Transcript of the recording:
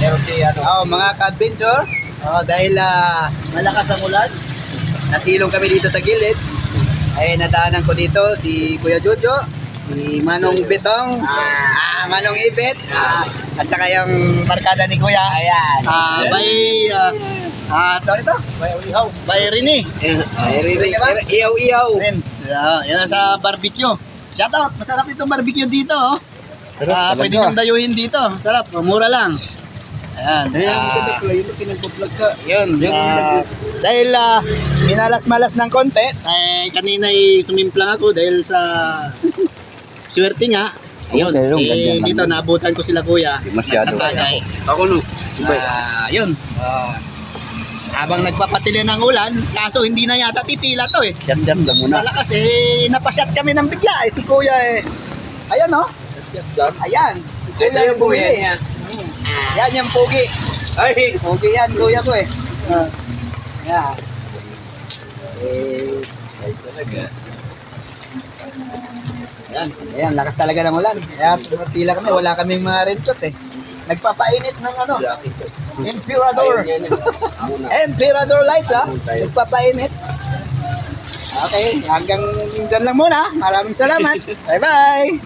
Meron si ano. Oh, mga ka-adventure. Oh, dahil ah, malakas ang ulan, nasilong kami dito sa gilid. Ay nadaanan ko dito si Kuya Jojo, si Manong Betong, ah, Manong Ibet, ah, at saka yung barkada ni Kuya. Ayan. Ah, by ah, ah, tawag ito? By Ulihaw. By Rini. By Rini ka ba? Iyaw, iyaw. Ayan. Yeah, yan sa barbecue. Shout out, masarap itong barbecue dito, oh. Ah, pwede nang dayuhin dito. Sarap, mura lang. Ayan. ah, Yung pinag-vlog ka. yun. ah, dahil ah, minalas-malas ng konti, eh, kanina ay sumimplang ako dahil sa swerte nga. Ayun, Okay, eh, ganyan dito yun. naabutan ko sila kuya. Masyado. Nagkabagay. Ako no. Ah, yun. Ah, habang nagpapatili ng ulan, kaso hindi na yata titila to eh. Shot-shot lang muna. Malakas eh, napasyat kami ng bigla eh, si kuya eh. Ayan oh, ayan. Kuya yung bumili. Yan yung pugi. Ay! Pugi yan, kuya ko eh. Ah. Yan. Eh, Ay, talaga. Ayan, ayan, lakas talaga ng ulan. Kaya tumatila kami, wala kaming mga raincoat eh. Nagpapainit ng ano. Emperador. Emperador lights ha. Nagpapainit. Okay, hanggang dyan lang muna. Maraming salamat. Bye-bye.